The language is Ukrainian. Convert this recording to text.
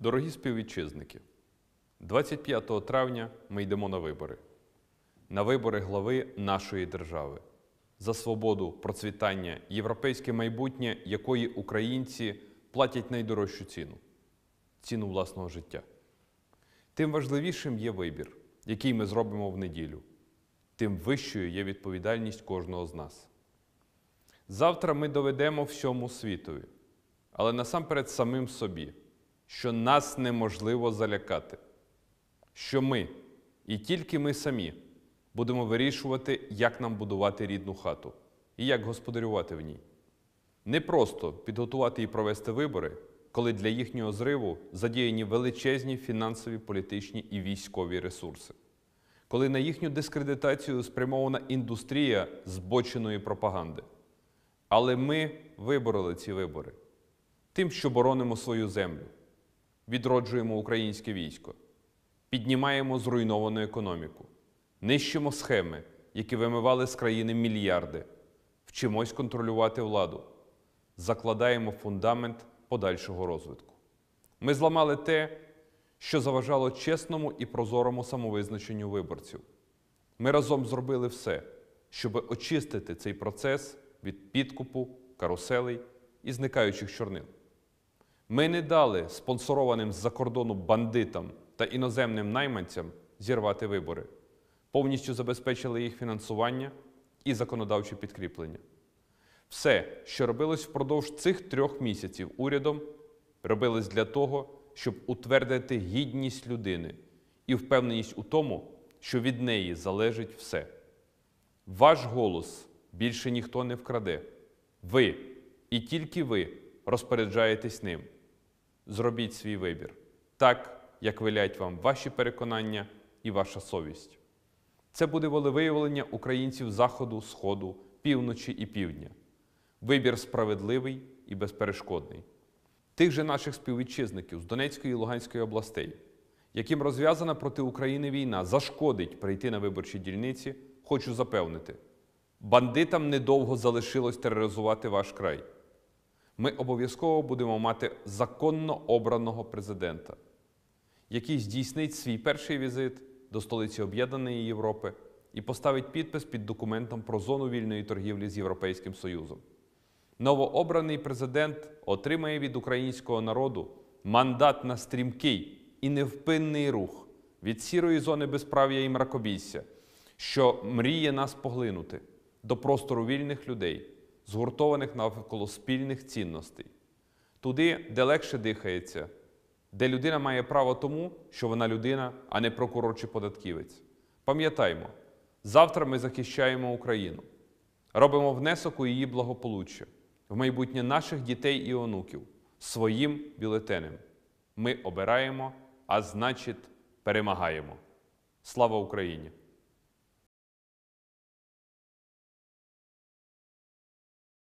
Дорогі співвітчизники, 25 травня ми йдемо на вибори. На вибори глави нашої держави за свободу, процвітання, європейське майбутнє, якої українці платять найдорожчу ціну ціну власного життя. Тим важливішим є вибір, який ми зробимо в неділю, тим вищою є відповідальність кожного з нас. Завтра ми доведемо всьому світові, але насамперед самим собі, що нас неможливо залякати, що ми і тільки ми самі будемо вирішувати, як нам будувати рідну хату і як господарювати в ній. Не просто підготувати і провести вибори, коли для їхнього зриву задіяні величезні фінансові, політичні і військові ресурси, коли на їхню дискредитацію спрямована індустрія збоченої пропаганди. Але ми вибороли ці вибори тим, що боронимо свою землю, відроджуємо українське військо, піднімаємо зруйновану економіку, нищимо схеми, які вимивали з країни мільярди, вчимось контролювати владу, закладаємо фундамент подальшого розвитку. Ми зламали те, що заважало чесному і прозорому самовизначенню виборців. Ми разом зробили все, щоб очистити цей процес від підкупу, каруселей і зникаючих чорнил. Ми не дали спонсорованим з-за кордону бандитам та іноземним найманцям зірвати вибори, повністю забезпечили їх фінансування і законодавче підкріплення. Все, що робилось впродовж цих трьох місяців урядом, робилось для того, щоб утвердити гідність людини і впевненість у тому, що від неї залежить все. Ваш голос більше ніхто не вкраде. Ви і тільки ви розпоряджаєтесь ним. Зробіть свій вибір так, як велять вам ваші переконання і ваша совість. Це буде волевиявлення українців Заходу, Сходу, півночі і півдня. Вибір справедливий і безперешкодний. Тих же наших співвітчизників з Донецької і Луганської областей, яким розв'язана проти України війна, зашкодить прийти на виборчі дільниці, хочу запевнити. Бандитам недовго залишилось тероризувати ваш край. Ми обов'язково будемо мати законно обраного президента, який здійснить свій перший візит до столиці Об'єднаної Європи і поставить підпис під документом про зону вільної торгівлі з Європейським Союзом. Новообраний президент отримає від українського народу мандат на стрімкий і невпинний рух від сірої зони безправ'я і мракобісся, що мріє нас поглинути до простору вільних людей, згуртованих навколо спільних цінностей, туди, де легше дихається, де людина має право тому, що вона людина, а не прокурор чи податківець. Пам'ятаймо, завтра ми захищаємо Україну, робимо внесок у її благополуччя, в майбутнє наших дітей і онуків своїм бюлетенем. Ми обираємо, а значить, перемагаємо. Слава Україні!